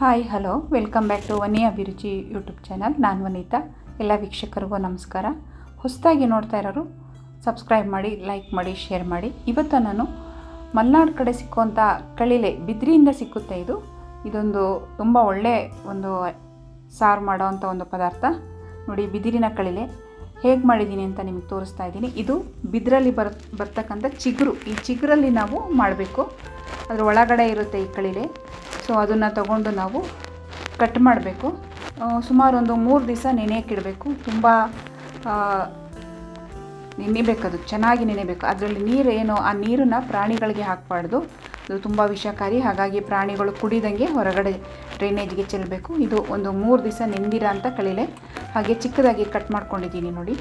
Hi, hello. Welcome back to Vani Abhiruchi YouTube channel. ನಾನು ವನಿತಾ. ಎಲ್ಲ ವೀಕ್ಷಕರಿಗೂ ನಮಸ್ಕಾರ. ಹೊಸದಾಗಿ ನೋಡ್ತಾ ಇರೋರು, ಸಬ್ಸ್ಕ್ರೈಬ್ ಮಾಡಿ, ಲೈಕ್ ಮಾಡಿ, ಶೇರ್ ಮಾಡಿ. ಇವತ್ತು ನಾನು ಮಲೆನಾಡು ಕಡೆ ಸಿಕ್ಕುವಂಥ ಕಳಿಲೆ ಬಿದ್ರಿಯಿಂದ ಸಿಕ್ಕುತ್ತೆ ಇದು. ಇದೊಂದು ತುಂಬ ಒಳ್ಳೆ ಒಂದು ಸಾರು ಮಾಡೋವಂಥ ಒಂದು ಪದಾರ್ಥ. ನೋಡಿ, ಬಿದಿರಿನ ಕಳಿಲೆ. ಹೇಗೆ ಮಾಡಿದ್ದೀನಿ ಅಂತ ನಿಮಗೆ ತೋರಿಸ್ತಾ ಇದ್ದೀನಿ. ಇದು ಬಿದಿರಲ್ಲಿ ಬರ್, ಬರ್ತಕ್ಕಂಥ ಚಿಗುರು. ಈ ಚಿಗುರಲ್ಲಿ ನಾವು ಮಾಡಬೇಕು. ಅದರ ಒಳಗಡೆ ಇರುತ್ತೆ ಈ ಕಳಿಲೆ. ಸೊ, ಅದನ್ನು ತಗೊಂಡು ನಾವು ಕಟ್ ಮಾಡಬೇಕು. ಸುಮಾರು ಒಂದು ಮೂರು ದಿವಸ ನೆನೆಯಕ್ಕಿಡಬೇಕು. ತುಂಬ ಅದು, ಚೆನ್ನಾಗಿ ನೆನೆಬೇಕು. ಅದರಲ್ಲಿ ನೀರು ಏನು, ಆ ನೀರನ್ನು ಪ್ರಾಣಿಗಳಿಗೆ ಹಾಕಬಾರ್ದು. ಅದು ತುಂಬ ವಿಷಕಾರಿ, ಹಾಗಾಗಿ ಪ್ರಾಣಿಗಳು ಕುಡಿದಂಗೆ ಹೊರಗಡೆ ಡ್ರೈನೇಜ್ಗೆ ಚೆಲ್ಲಬೇಕು ಇದು ಒಂದು ಮೂರು ದಿವಸ ನೆಂದಿರ ಅಂತ ಕಳಿಲೆ ಹಾಗೆ ಚಿಕ್ಕದಾಗಿ ಕಟ್ ಮಾಡ್ಕೊಂಡಿದ್ದೀನಿ ನೋಡಿ.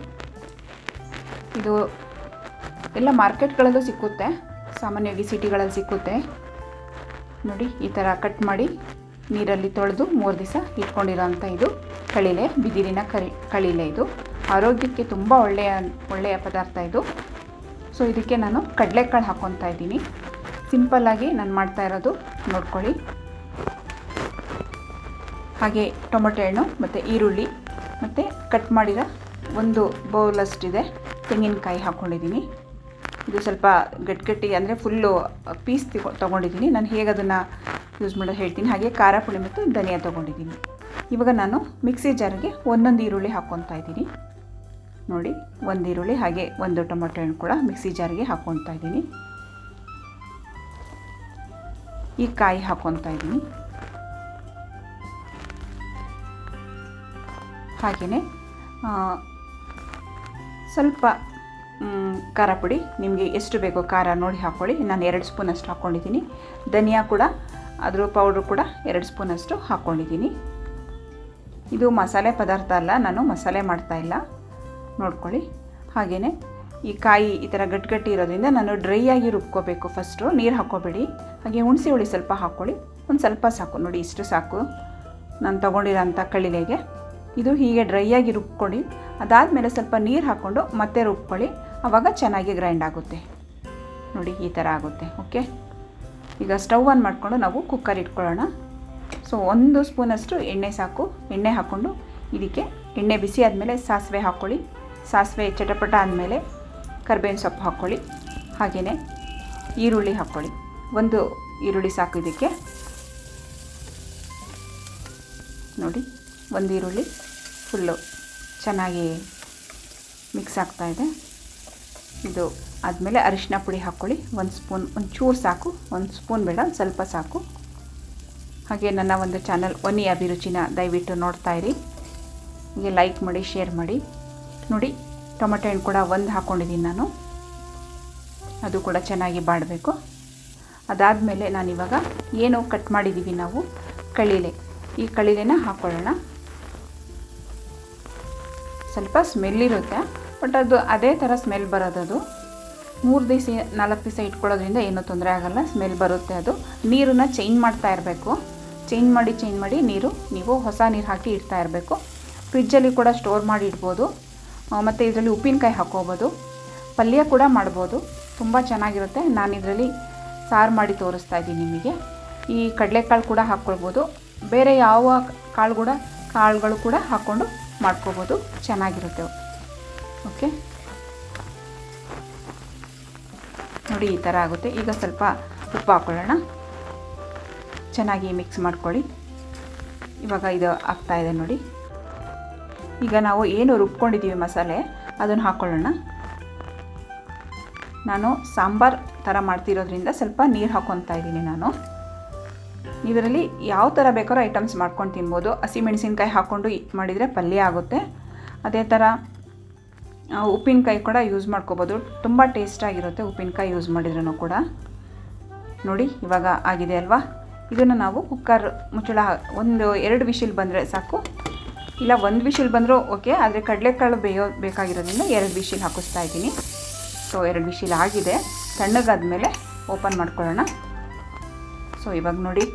ಇದು ಎಲ್ಲ ಮಾರ್ಕೆಟ್ಗಳಲ್ಲೂ ಸಿಕ್ಕುತ್ತೆ. ಸಾಮಾನ್ಯವಾಗಿ ಸಿಟಿಗಳಲ್ಲಿ ಸಿಕ್ಕುತ್ತೆ. ನೋಡಿ, ಈ ಥರ ಕಟ್ ಮಾಡಿ ನೀರಲ್ಲಿ ತೊಳೆದು ಮೂರು ದಿವಸ ಇಟ್ಕೊಂಡಿರೋಂಥ ಇದು ಕಳಿಲೆ, ಬಿದಿರಿನ ಕರಿ, ಕಳಿಲೆ ಇದು. ಆರೋಗ್ಯಕ್ಕೆ ತುಂಬ ಒಳ್ಳೆಯ ಒಳ್ಳೆಯ ಪದಾರ್ಥ ಇದು. ಸೊ ಇದಕ್ಕೆ ನಾನು ಕಡಲೆಕಾಳು ಹಾಕ್ಕೊತಾ ಇದ್ದೀನಿ. ಸಿಂಪಲ್ಲಾಗಿ ನಾನು ಮಾಡ್ತಾ ಇರೋದು ನೋಡ್ಕೊಳ್ಳಿ. ಹಾಗೆ ಟೊಮೊಟೊ ಹಣ್ಣು ಮತ್ತು ಈರುಳ್ಳಿ ಮತ್ತು ಕಟ್ ಮಾಡಿರೋ ಒಂದು ಬೌಲಷ್ಟಿದೆ ತೆಂಗಿನಕಾಯಿ ಹಾಕ್ಕೊಂಡಿದ್ದೀನಿ ಇದು ಸ್ವಲ್ಪ ಗಟ್ಟಿಗಟ್ಟಿ ಅಂದರೆ ಫುಲ್ಲು ಪೀಸ್ ತಗೊಂಡಿದ್ದೀನಿ ತೊಗೊಂಡಿದ್ದೀನಿ ನಾನು ಹೇಗೆ ಅದನ್ನು ಯೂಸ್ ಮಾಡೋದು ಹೇಳ್ತೀನಿ. ಹಾಗೆ ಖಾರ ಪುಳಿ ಮತ್ತು ಧನಿಯಾ ತೊಗೊಂಡಿದ್ದೀನಿ ಇವಾಗ ನಾನು ಮಿಕ್ಸಿ ಜಾರಿಗೆ ಒಂದೊಂದು ಈರುಳ್ಳಿ ಹಾಕ್ಕೊತಾ ಇದ್ದೀನಿ. ನೋಡಿ, ಒಂದು ಈರುಳ್ಳಿ ಹಾಗೆ ಒಂದು ಟೊಮೊಟೊ ಹಣ್ಣು ಕೂಡ ಮಿಕ್ಸಿ ಜಾರಿಗೆ ಹಾಕ್ಕೊತಾ ಇದ್ದೀನಿ. ಈ ಕಾಯಿ ಹಾಕ್ಕೊತಾ ಇದ್ದೀನಿ. ಹಾಗೆಯೇ ಸ್ವಲ್ಪ ಖಾರ ಪುಡಿ. ನಿಮಗೆ ಎಷ್ಟು ಬೇಕೋ ಖಾರ ನೋಡಿ ಹಾಕ್ಕೊಳ್ಳಿ ನಾನು ಎರಡು ಸ್ಪೂನಷ್ಟು ಹಾಕ್ಕೊಂಡಿದ್ದೀನಿ ಧನಿಯಾ ಕೂಡ ಅದ್ರ ಪೌಡ್ರ್ ಕೂಡ ಎರಡು ಸ್ಪೂನಷ್ಟು ಹಾಕ್ಕೊಂಡಿದ್ದೀನಿ ಇದು ಮಸಾಲೆ ಪದಾರ್ಥ ಅಲ್ಲ, ನಾನು ಮಸಾಲೆ ಮಾಡ್ತಾ ಇಲ್ಲ. ನೋಡ್ಕೊಳ್ಳಿ. ಹಾಗೆಯೇ ಈ ಕಾಯಿ ಈ ಥರ ಗಟ್ಟಿಗಟ್ಟಿ ಇರೋದ್ರಿಂದ ನಾನು ಡ್ರೈ ಆಗಿ ರುಬ್ಕೋಬೇಕು ಫಸ್ಟು. ನೀರು ಹಾಕ್ಕೋಬೇಡಿ. ಹಾಗೆ ಹುಣಸೆ ಹುಳಿ ಸ್ವಲ್ಪ ಹಾಕ್ಕೊಳ್ಳಿ ಒಂದು ಸ್ವಲ್ಪ ಸಾಕು. ನೋಡಿ, ಇಷ್ಟು ಸಾಕು. ನಾನು ತೊಗೊಂಡಿರೋಂಥ ಕಳಿಲೆಗೆ ಇದು ಹೀಗೆ ಡ್ರೈ ಆಗಿ ರುಬ್ಕೊಳ್ಳಿ. ಅದಾದಮೇಲೆ ಸ್ವಲ್ಪ ನೀರು ಹಾಕ್ಕೊಂಡು ಮತ್ತೆ ರುಬ್ಕೊಳ್ಳಿ. ಆವಾಗ ಚೆನ್ನಾಗಿ ಗ್ರೈಂಡ್ ಆಗುತ್ತೆ. ನೋಡಿ, ಈ ಥರ ಆಗುತ್ತೆ ಓಕೆ ಈಗ ಸ್ಟವ್ ಆನ್ ಮಾಡಿಕೊಂಡು ನಾವು ಕುಕ್ಕರ್ ಇಟ್ಕೊಳ್ಳೋಣ. ಸೊ ಒಂದು ಸ್ಪೂನಷ್ಟು ಎಣ್ಣೆ ಸಾಕು. ಎಣ್ಣೆ ಹಾಕ್ಕೊಂಡು ಇದಕ್ಕೆ ಎಣ್ಣೆ ಬಿಸಿ ಆದಮೇಲೆ ಸಾಸಿವೆ ಹಾಕ್ಕೊಳ್ಳಿ. ಸಾಸಿವೆ ಚಟಪಟ ಆದಮೇಲೆ ಕರ್ಬೇವಿನ ಸೊಪ್ಪು ಹಾಕ್ಕೊಳ್ಳಿ. ಹಾಗೆಯೇ ಈರುಳ್ಳಿ ಹಾಕ್ಕೊಳ್ಳಿ. ಒಂದು ಈರುಳ್ಳಿ ಸಾಕು ಇದಕ್ಕೆ. ನೋಡಿ, ಒಂದು ಈರುಳ್ಳಿ ಫುಲ್ಲು ಚೆನ್ನಾಗಿ ಮಿಕ್ಸ್ ಆಗ್ತಾಯಿದೆ ಇದು ಆದಮೇಲೆ ಅರಿಶಿನ ಪುಡಿ ಹಾಕ್ಕೊಳ್ಳಿ. ಒಂದು ಸ್ಪೂನ್ ಒಂದು ಚೂರು ಸಾಕು, ಒಂದು ಸ್ಪೂನ್ ಬೇಡ ಸ್ವಲ್ಪ ಸಾಕು. ಹಾಗೆ ನನ್ನ ಒಂದು ಚಾನಲ್ ಒನಿ ಅಭಿರುಚಿನ ದಯವಿಟ್ಟು ನೋಡ್ತಾ ಇರಿ. ಹೀಗೆ ಲೈಕ್ ಮಾಡಿ, ಶೇರ್ ಮಾಡಿ. ನೋಡಿ, ಟೊಮೆಟೊ ಹಣ್ಣು ಕೂಡ ಒಂದು ಹಾಕ್ಕೊಂಡಿದ್ದೀನಿ ನಾನು. ಅದು ಕೂಡ ಚೆನ್ನಾಗಿ ಬಾಡಬೇಕು. ಅದಾದಮೇಲೆ ನಾನಿವಾಗ ಏನು ಕಟ್ ಮಾಡಿದ್ದೀವಿ ನಾವು? ಕಳಿಲೆ. ಈ ಕಳಿಲೆನ ಹಾಕ್ಕೊಳ್ಳೋಣ ಸ್ವಲ್ಪ ಸ್ಮೆಲ್ ಇರುತ್ತೆ. ಬಟ್ ಅದು ಅದೇ ಥರ ಸ್ಮೆಲ್ ಬರೋದದು. ಮೂರು ದಿವಸ, ನಾಲ್ಕು ದಿವಸ ಇಟ್ಕೊಳ್ಳೋದ್ರಿಂದ ಏನೂ ತೊಂದರೆ ಆಗೋಲ್ಲ, ಸ್ಮೆಲ್ ಬರುತ್ತೆ ಅದು. ನೀರನ್ನು ಚೇಂಜ್ ಮಾಡ್ತಾ ಇರಬೇಕು. ಚೇಂಜ್ ಮಾಡಿ ಚೇಂಜ್ ಮಾಡಿ ನೀರು, ನೀವು ಹೊಸ ನೀರು ಹಾಕಿ ಇಡ್ತಾ ಇರಬೇಕು. ಫ್ರಿಜ್ಜಲ್ಲಿ ಕೂಡ ಸ್ಟೋರ್ ಮಾಡಿ ಇಡ್ಬೋದು. ಮತ್ತು ಇದರಲ್ಲಿ ಉಪ್ಪಿನಕಾಯಿ ಹಾಕೋಬೋದು ಪಲ್ಯ ಕೂಡ ಮಾಡ್ಬೋದು. ತುಂಬ ಚೆನ್ನಾಗಿರುತ್ತೆ. ನಾನು ಇದರಲ್ಲಿ ಸಾರು ಮಾಡಿ ತೋರಿಸ್ತಾ ಇದ್ದೀನಿ ನಿಮಗೆ. ಈ ಕಡಲೆಕಾಳು ಕೂಡ ಹಾಕ್ಕೊಳ್ಬೋದು. ಬೇರೆ ಯಾವ ಕಾಳು ಕೂಡ, ಕಾಳುಗಳು ಕೂಡ ಹಾಕ್ಕೊಂಡು ಮಾಡ್ಕೋಬೋದು. ಚೆನ್ನಾಗಿರುತ್ತೆ. ಓಕೆ ನೋಡಿ, ಈ ಥರ ಆಗುತ್ತೆ. ಈಗ ಸ್ವಲ್ಪ ಉಪ್ಪು ಹಾಕ್ಕೊಳ್ಳೋಣ ಚೆನ್ನಾಗಿ ಮಿಕ್ಸ್ ಮಾಡ್ಕೊಳ್ಳಿ. ಇವಾಗ ಇದು ಆಗ್ತಾಯಿದೆ ನೋಡಿ. ಈಗ ನಾವು ಏನು ರುಬ್ಕೊಂಡಿದ್ದೀವಿ ಮಸಾಲೆ, ಅದನ್ನು ಹಾಕ್ಕೊಳ್ಳೋಣ ನಾನು ಸಾಂಬಾರು ಥರ ಮಾಡ್ತಿರೋದ್ರಿಂದ ಸ್ವಲ್ಪ ನೀರು ಹಾಕ್ಕೊತಾ ಇದ್ದೀನಿ ನಾನು. ಇದರಲ್ಲಿ ಯಾವ ಥರ ಬೇಕಾದ್ರೂ ಐಟಮ್ಸ್ ಮಾಡ್ಕೊಂಡು ತಿನ್ಬೋದು. ಹಸಿಮೆಣಸಿನ್ಕಾಯಿ ಹಾಕ್ಕೊಂಡು ಮಾಡಿದರೆ ಪಲ್ಯ ಆಗುತ್ತೆ. ಅದೇ ಥರ ಉಪ್ಪಿನಕಾಯಿ ಕೂಡ ಯೂಸ್ ಮಾಡ್ಕೋಬೋದು. ತುಂಬ ಟೇಸ್ಟಾಗಿರುತ್ತೆ ಉಪ್ಪಿನಕಾಯಿ ಯೂಸ್ ಮಾಡಿದ್ರೂ ಕೂಡ. ನೋಡಿ, ಇವಾಗ ಆಗಿದೆ ಅಲ್ವಾ? ಇದನ್ನು ನಾವು ಕುಕ್ಕರ್ ಮುಚ್ಚಳ ಒಂದು ಎರಡು ವಿಶಿಲ್ ಬಂದರೆ ಸಾಕು. ಇಲ್ಲ, ಒಂದು ವಿಶಿಲ್ ಬಂದರೂ ಓಕೆ ಆದರೆ ಕಡಲೆಕಾಳು ಬೇಯೋ, ಬೇಕಾಗಿರೋದ್ರಿಂದ ಎರಡು ವಿಶಿಲ್ ಹಾಕಿಸ್ತಾ ಇದ್ದೀನಿ. ಸೊ ಎರಡು ವಿಶಿಲ್ ಆಗಿದೆ. ತಣ್ಣಗಾದ ಮೇಲೆ ಓಪನ್ ಮಾಡ್ಕೊಳ್ಳೋಣ. ಸೊ ಇವಾಗ ನೋಡಿ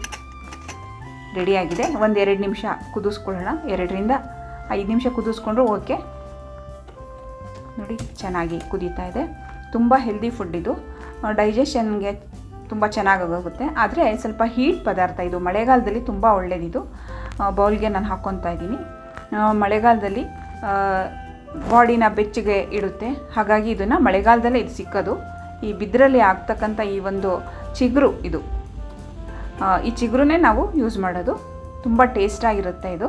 ರೆಡಿಯಾಗಿದೆ ಒಂದು ಎರಡು ನಿಮಿಷ ಕುದಿಸ್ಕೊಳ್ಳೋಣ. ಎರಡರಿಂದ ಐದು ನಿಮಿಷ ಕುದಿಸ್ಕೊಂಡ್ರು ಓಕೆ ನೋಡಿ, ಚೆನ್ನಾಗಿ ಕುದೀತಾ ಇದೆ. ತುಂಬ ಹೆಲ್ದಿ ಫುಡ್ ಇದು. ಡೈಜೆಷನ್ಗೆ ತುಂಬ ಚೆನ್ನಾಗಿ ಹೋಗುತ್ತೆ ಆದರೆ ಸ್ವಲ್ಪ ಹೀಟ್ ಪದಾರ್ಥ ಇದು ಮಳೆಗಾಲದಲ್ಲಿ ತುಂಬ ಒಳ್ಳೆಯದಿದು ಬೌಲ್ಗೆ ನಾನು ಹಾಕ್ಕೊತಾ ಇದ್ದೀನಿ. ಮಳೆಗಾಲದಲ್ಲಿ ಬಾಡಿನ ಬೆಚ್ಚಗೆ ಇಡುತ್ತೆ. ಹಾಗಾಗಿ ಇದನ್ನು ಮಳೆಗಾಲದಲ್ಲೇ ಇದು ಸಿಕ್ಕೋದು. ಈ ಬಿದ್ರಲ್ಲಿ ಆಗ್ತಕ್ಕಂಥ ಈ ಒಂದು ಚಿಗುರು ಇದು. ಈ ಚಿಗುರುನೇ ನಾವು ಯೂಸ್ ಮಾಡೋದು. ತುಂಬ ಟೇಸ್ಟಾಗಿರುತ್ತೆ ಇದು.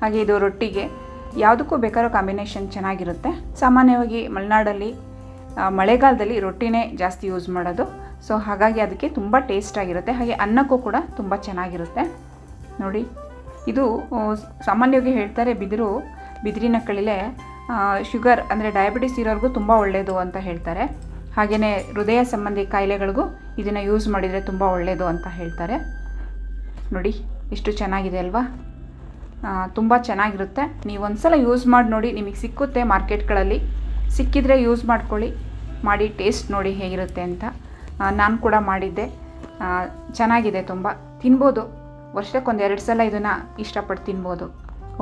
ಹಾಗೆ ಇದು ರೊಟ್ಟಿಗೆ ಯಾವುದಕ್ಕೂ ಬೇಕಾದ್ರೂ ಕಾಂಬಿನೇಷನ್ ಚೆನ್ನಾಗಿರುತ್ತೆ. ಸಾಮಾನ್ಯವಾಗಿ ಮಲೆನಾಡಲ್ಲಿ ಮಳೆಗಾಲದಲ್ಲಿ ರೊಟ್ಟಿನೇ ಜಾಸ್ತಿ ಯೂಸ್ ಮಾಡೋದು. ಸೊ ಹಾಗಾಗಿ ಅದಕ್ಕೆ ತುಂಬ ಟೇಸ್ಟಾಗಿರುತ್ತೆ ಹಾಗೆ ಅನ್ನಕ್ಕೂ ಕೂಡ ತುಂಬ ಚೆನ್ನಾಗಿರುತ್ತೆ. ನೋಡಿ, ಇದು ಸಾಮಾನ್ಯವಾಗಿ ಹೇಳ್ತಾರೆ ಬಿದಿರು, ಬಿದಿರಿನ ಕಳಿಲೆ ಶುಗರ್ ಅಂದರೆ ಡಯಾಬಿಟಿಸ್ ಇರೋರಿಗೂ ತುಂಬ ಒಳ್ಳೆಯದು ಅಂತ ಹೇಳ್ತಾರೆ. ಹಾಗೆಯೇ ಹೃದಯ ಸಂಬಂಧಿ ಕಾಯಿಲೆಗಳಿಗೂ ಇದನ್ನು ಯೂಸ್ ಮಾಡಿದರೆ ತುಂಬ ಒಳ್ಳೆಯದು ಅಂತ ಹೇಳ್ತಾರೆ. ನೋಡಿ, ಎಷ್ಟು ಚೆನ್ನಾಗಿದೆ ಅಲ್ವಾ? ತುಂಬ ಚೆನ್ನಾಗಿರುತ್ತೆ. ನೀವು ಒಂದ್ಸಲ ಯೂಸ್ ಮಾಡಿ ನೋಡಿ, ನಿಮಗೆ ಸಿಕ್ಕುತ್ತೆ ಮಾರ್ಕೆಟ್ಗಳಲ್ಲಿ. ಸಿಕ್ಕಿದರೆ ಯೂಸ್ ಮಾಡ್ಕೊಳ್ಳಿ. ಮಾಡಿ ಟೇಸ್ಟ್ ನೋಡಿ ಹೇಗಿರುತ್ತೆ ಅಂತ. ನಾನು ಕೂಡ ಮಾಡಿದ್ದೆ. ಚೆನ್ನಾಗಿದೆ ತುಂಬ. ತಿನ್ಬೋದು. ವರ್ಷಕ್ಕೊಂದು ಎರಡು ಸಲ ಇದನ್ನು ಇಷ್ಟಪಟ್ಟು ತಿನ್ಬೋದು.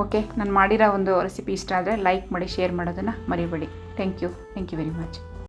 ಓಕೆ ನಾನು ಮಾಡಿರೋ ಒಂದು ರೆಸಿಪಿ ಇಷ್ಟ ಆದರೆ ಲೈಕ್ ಮಾಡಿ ಶೇರ್ ಮಾಡೋದನ್ನು ಮರಿಬೇಡಿ. Thank you thank you very much